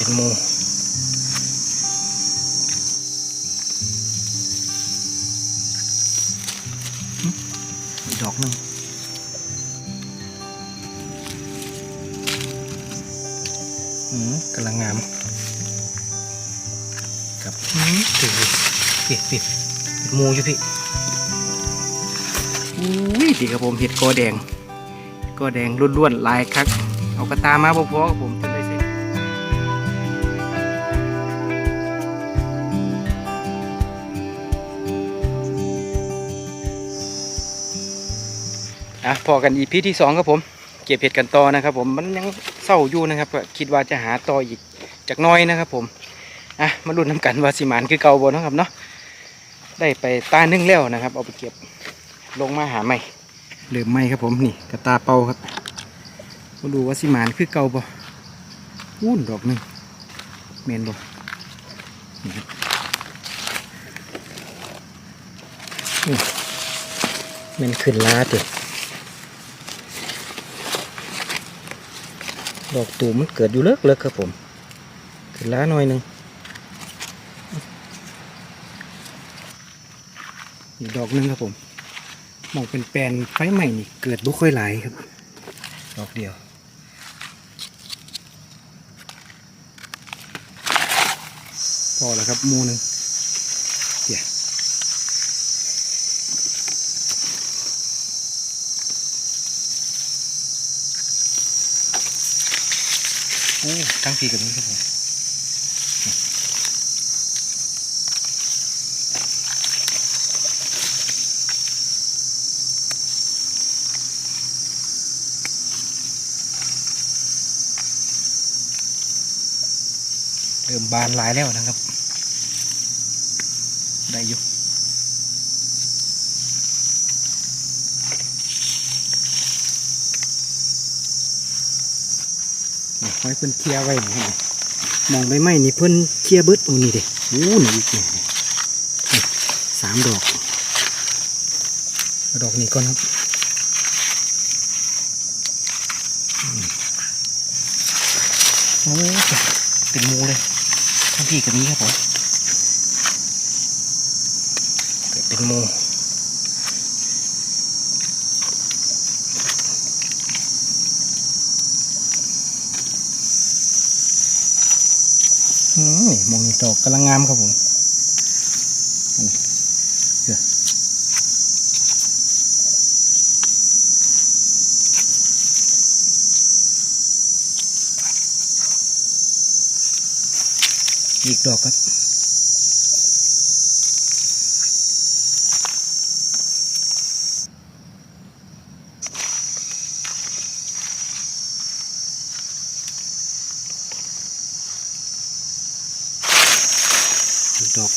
เป็นหมูดอกหนึงอืมกำลังงามกับอืมถือปิดปิดเป็นหมูอยู่พี่อุ้ยดีครับผมเห็ดกอแดงก็แดงล้วนๆลายคัก เอากระตามาพอๆกับผม อะพอกันอีพีที่สองครับผม เก็บเห็ดกันต่อนะครับ ผมมันยังเศร้าอยู่นะครับคิดว่าจะหาต่ออีกจากน้อยนะครับ ผมอะมาลุ้นน้ำกันว่าสิมานคือเก่าบ่เนะครับเนาะได้ไปตานึ่งแล้วนะครับ เอาไปเก็บลงมาหาใหม่เหลือไม่ครับผมนี่กระตาเป่าครับมาดูว่าสิมานคือเก่าบ่วุ้นดอกหนึ่งเมนบ่นี่ครับนี่เมนขึ้นล้าติด ดอกตูมมันเกิดอยู่เลิกเลิกครับผมขึ้นล้าหน่อยหนึ่งอีกดอกหนึ่งครับผมมองเป็นแปลนไฟใหม่นี่เกิดบุค่อยหลายครับ ดอกเดียวพอแล้วครับมูหนึ่งเดี๋ยว โอ้ทั้งพีกับนี้ครับผมเริ่มบานหลายแล้วนะครับ ได้อยู่ นี่ไว้เพิ่นเคลียไว้นี่ครับมองใบไม้นี่เพิ่นเคลียเบิดโอ้นี่เด้โอ้นี่อีกนี่นี่สามดอกดอกนี้ก่อนครับอืมโอ้เป็นมูเลยทั้งพี่กับนี้ครับผมเป็นมู นี่มองนี่ดอกกำลังงามครับผมอันนี้เดือดอีกดอกครับ อีกดอก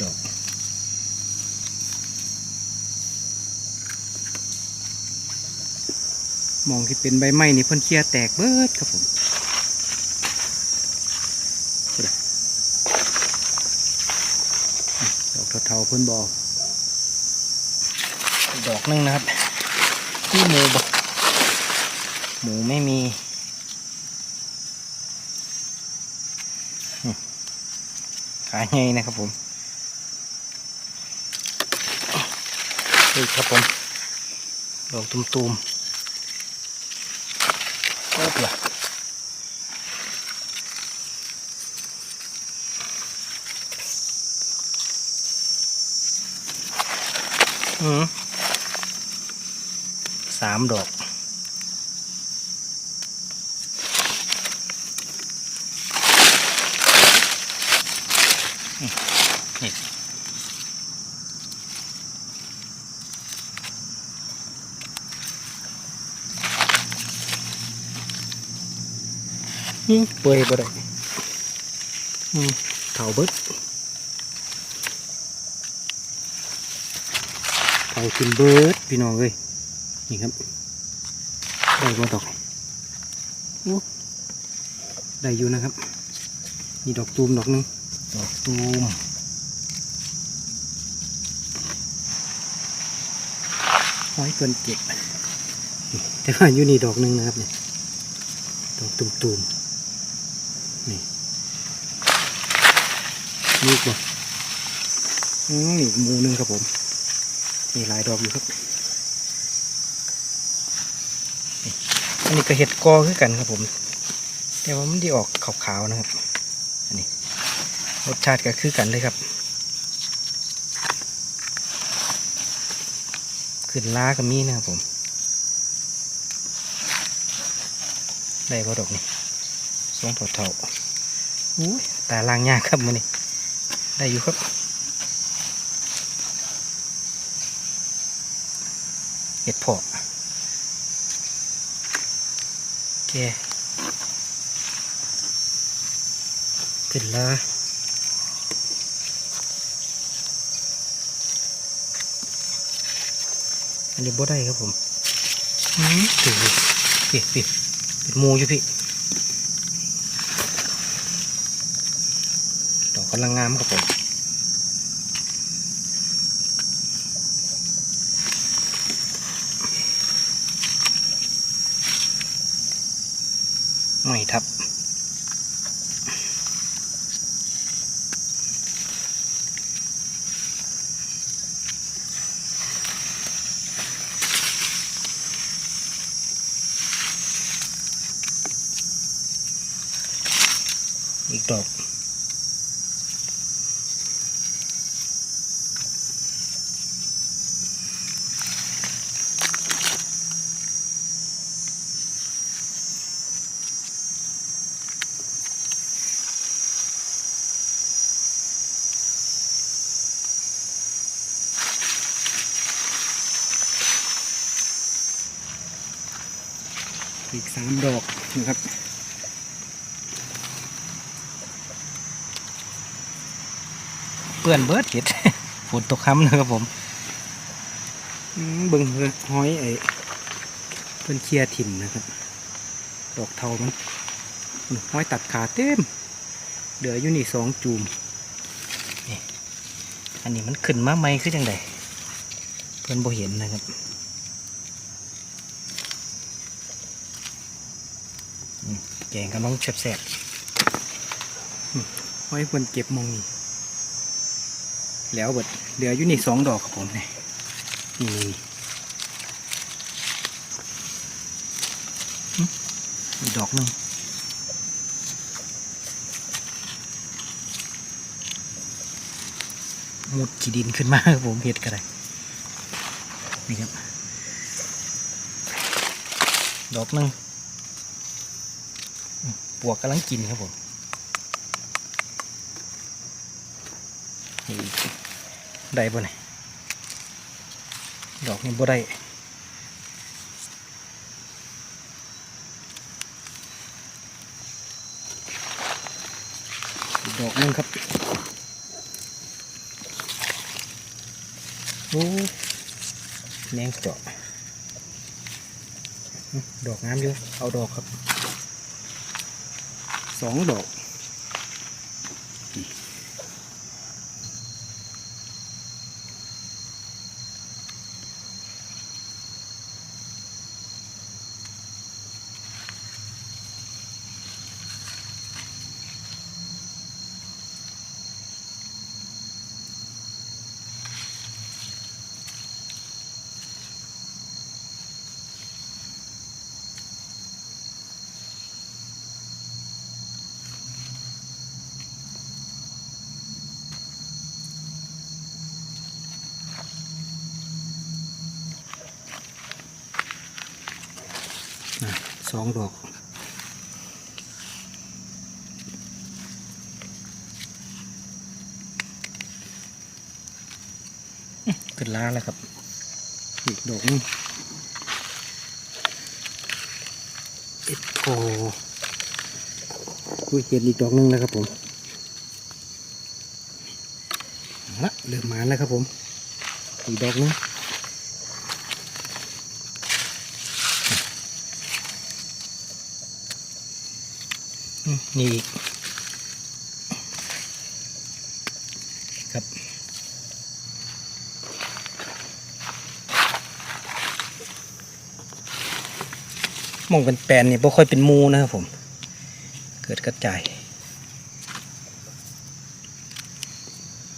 ดอกมองที่เป็นใบไม้นี่เพิ่นเคลียแตกเบิดครับผมดอกเทาๆเพิ่นบอก ดอกนึงนะครับที่หมูบหมูไม่มีอืม ขาใหญ่นะครับผมนี่ครับผมดอกตุ่มๆโอ้ปะอืมสามดอก เปื่อยบ่ได้เถาเบิดเถากินเบิดพี่น้องเลยนี่ครับ ได้บ่ดอกได้อยู่นะครับ มีดอกตูมดอกนึงดอกตูมห้อยเกินเจ็บแต่ว่าอยู่นี่ดอกนึงนะครับเนี่ยดอกตูมๆ ลูกบ่นี่มูนึงครับผม มีหลายดอกอยู่ครับ อันนี้ก็เห็ดกอคือกันครับผม แต่ว่ามันไดีออกขาวๆนะครับ อันนี้ รสชาติก็คือกันเลยครับ ขึ้นล้าก็มีนะครับผม ได้พอดอกนี่สองพอเท่าอุ้ยตาล่างยากครับมันนี่ ได้อยู่ครับเห็ดเพาะแกขึ้นละอันนี้บ่ได้ครับผม อืมถือพี่พี่เป็นหมูอยู่พี่ ดอ กำลังงามครับผมไม่ทับอีกดอก สามดอกนะครับเปื่อนเบิดเห็ดฝนตกค้ำนะครับผมอืมเบิ่งเพิ่นห้อยไอ้เพิ่นเคลียร์ถิ่มนะครับ ดอกเทามันอืมห้อยตัดขาเต็มเหลืออยู่นี่สองจูมนี่อันนี้มันขึ้นมาไหมคือจังไดเพิ่นบ่เห็นนะครับ แกงกำลังแซ่บๆไว้เพิ่นเก็บมองนี่แล้วเบิดเหลืออยู่นี่สองดอกครับผมเนี่ยนี่นี่ดอกหนึ่งมุดขีดินขึ้นมาครับผมเห็ดกระไรนี่ครับ ดอกหนึ่ง วกกำลังกินครับผมนี่ได้บ่เนี่ยดอกนี้บ่ได้ดอกนึงครับโอ้แมงเจาะดอกงามอยู่เอาดอกครับ สองดอกนี่อะ สองดอกอื้อขึ้นล้าแล้วครับ อีกดอกหนึงเอ็ดโอคุยเห็นอีกดอกหนึงแล้วครับผมเอาละเริ่มมาแล้วครับผมอีกดอกหนึง นี่อีกครับมองเป็นแปลนนี่บ่ค่อยเป็นมูนะครับผม เกิดกระจาย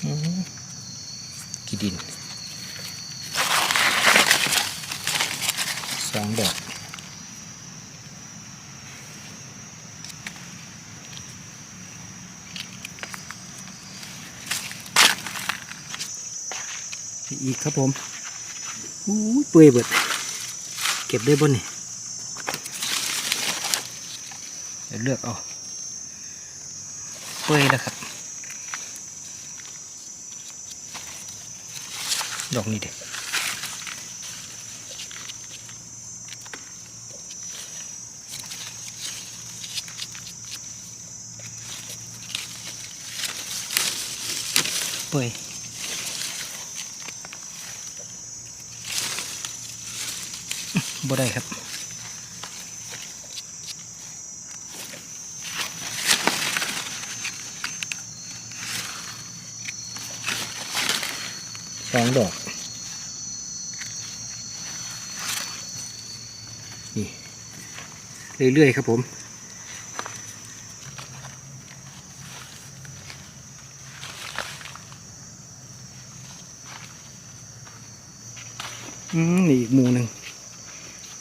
อืมกี่ดิน สองดอก อีกครับผมอู้เปื่อยเบิด เก็บได้บนนี่เดี๋ยวเลือกเอาเปื่อยแล้วครับ ดอกนี้เด็กเปื่อย บ่ได้ครับสองดอกนี่เรื่อยๆครับผมอืมนี่อีกหมูหนึ่ง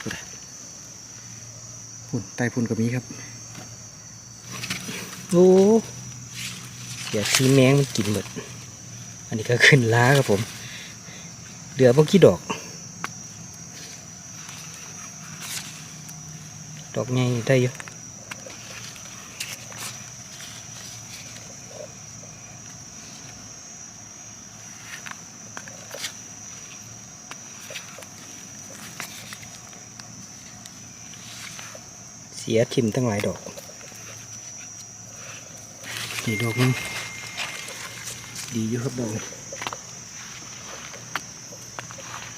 พุ่นอะพุ่น ใต้พุ่นกับนี้ครับโอ้เดี๋ยวทีแมงมันกินหมด อันนี้ก็ขึ้นล้าครับผม เหลือพวกกี่ดอก ดอกใหญ่ได้เยอะ สียทิมตั้งหลายดอกนี่ดอกนึงดีอยู่ครับดอกนี้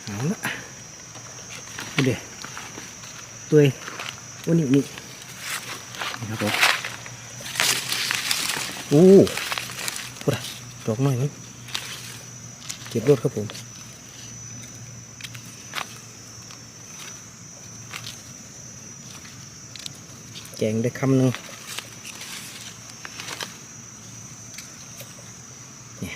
เอาละนี่เดี๋ยวตัวองวันนี้นี่นี่ครับผมโอ้พูดอะดอกน่อยนึงเก็บรถครับผม แกงได้คำหนึ่งเนี่ย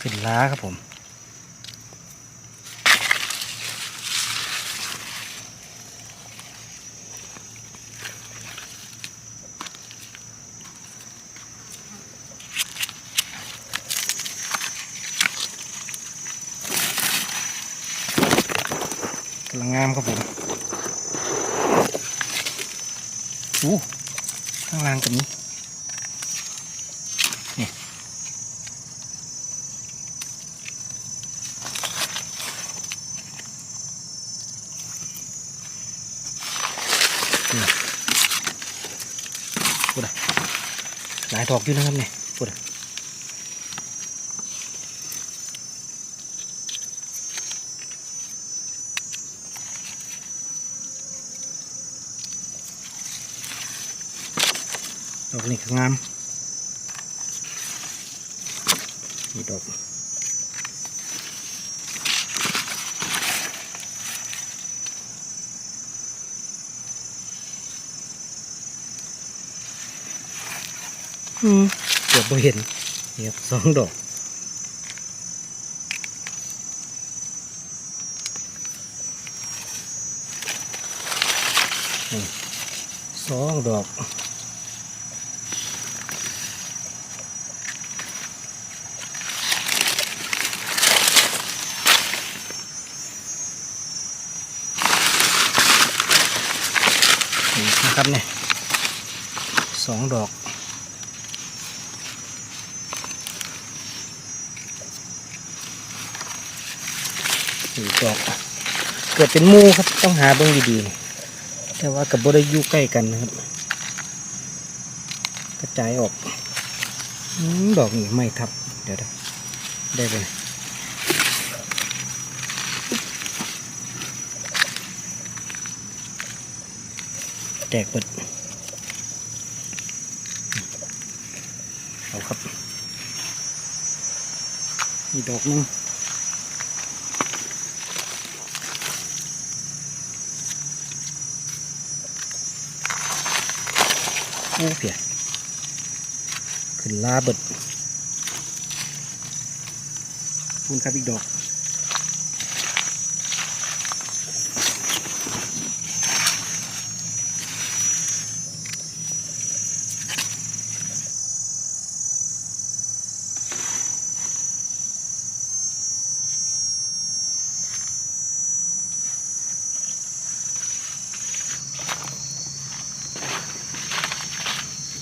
ขึ้นล้าครับผม กำลั งงามครับผมอู้ข้างล่างกับนี้นี่นี่พูดะหลายดอกอยู่นะครับเนี่ยพูดะ อกนี้ก็งามนี่ดอกอืมเกือบไม่เห็นนี่ครับสองดอกนี่สองดอก นี่นะครับเนี่ย สองดอก สี่ดอก เกิดเป็นมูครับ ต้องหาเบื้องดีๆนี่แต่ว่ากับบได้อยู่ใกล้กันนะครับ กระจายออกอดอกนี่ไม่ทับ เดี๋ยวได้ไปแตกเปิดเอาครับ มีดอกนึงโอ้เพียขึ้นลาเบิดขอบคุณครับอีกดอก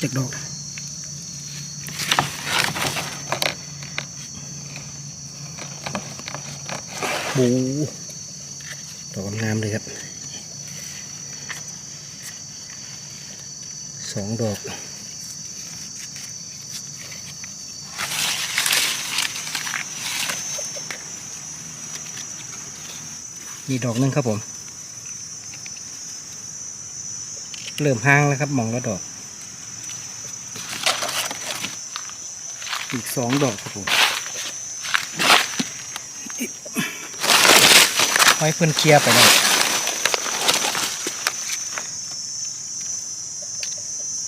จากดอกโอ้ดอกงามเลยครับสองดอกมีดอกหนึงครับผม เริ่มห้างแล้วครับมองแล้วดอก อีก สองดอกครับผมไว้เพื่อนเคลียร์ไปแล้ว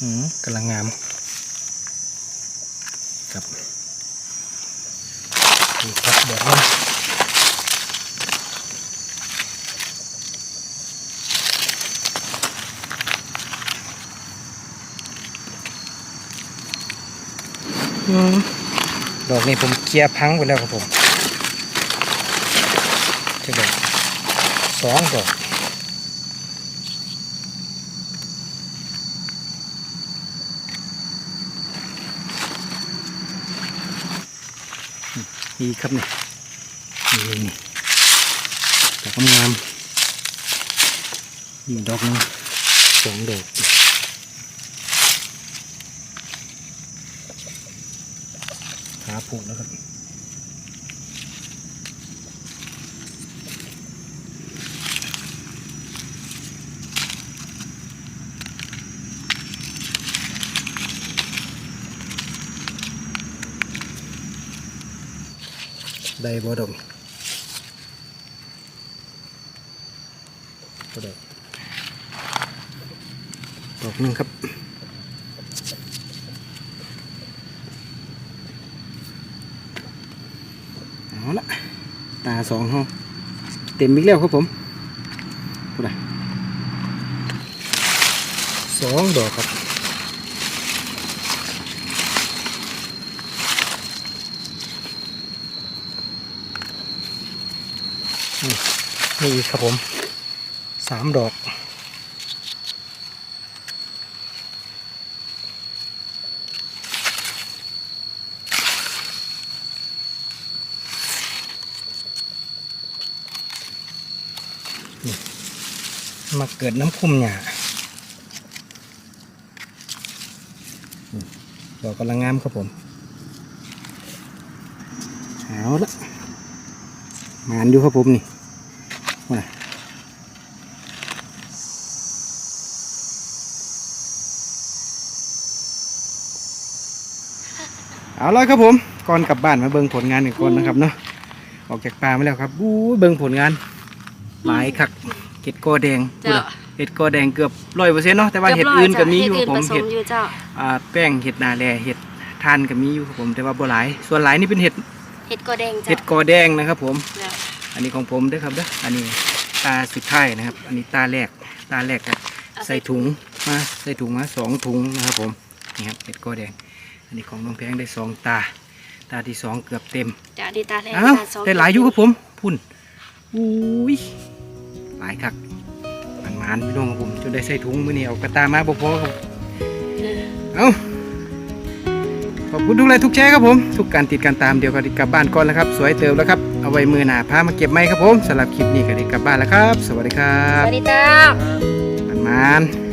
อืมกำลังงามครับนี่ครับดอกนี้อืม ดอกนี้ผมเคลียร์พังไปแล้วครับผมจะดอกสองดอกนี่ครับนี่นี่นี่ดอกงามๆนี่ดอกหนึงสองดอก ขาผูกแล้วครับได้บ่ดอกบ่ดอกดอกหนึงครับเอาละตา สองห้องเต็มอีกแล้วครับผมพูนะสองดอกครับนี่อีกครับผมสามดอก เกิดน้ำคุ้มหยาอืมดอกกำลังงามครับผมเอาละมานอยู่ครับผมนี่ว่าเอาละครับผมก่อนกลับบ้านมาเบิ่งผลงานหนึ่งคนนะครับเนาะออกจากป่ามาแล้วครับบู๊เบิ่งผลงานหลายคัก เห็ดกอแดงพูดเจ้าอะเห็ดกอแดงเกือบร้อยเปอร์เซ็นต์เนาะแต่ว่าเห็ดอื่นก็มีอยู่เห็ดผอื่มนผสเห็มดอยู่เจ้าอ่าแป้งเห็ดนาแลเห็ดทานก็มีอยู่ครับผมแต่ว่าบ่หลาย ส่วนหลายนี่เป็นเห็ดเห็ดกอแดงเห็เจ้าดกอแดงนะครับ ผมเจ้าอันนี้ของผมเด้วยครับเด้ออันนี้ตาสุดท้ายนะครับ อันนี้ตาแรกตาแรกครับใส่ถุงมาใส่ถุงมาสองถุงนะครับผมนี่ครับเห็ดกอแดง อันนี้ของน้องแพงได้สองตา ตาที่สองเกือบเต็มจ้าดีตาแรกอ้าวตสงได้หลายอยู่ครับผม พุ่นอุ้ย หลายคักมันมานๆพี่น้องครับผมจนได้ใส่ถุงมือนี้เอากระตามาบ่พอครับเออเอาขอบคุณทุกไลค์ทุกแชร์ครับผม ทุกการติดการตามเดี๋ยวก็ได้กลับบ้านก่อนแล้วครับ สวยเติมแล้วครับ เอาไว้มือหน้าพามาเก็บไม้ครับผมสำหรับคลิปนี้ก็ได้กลับบ้านแล้วครับ สวัสดีครัสบวัสดีเจ้ามันมานๆ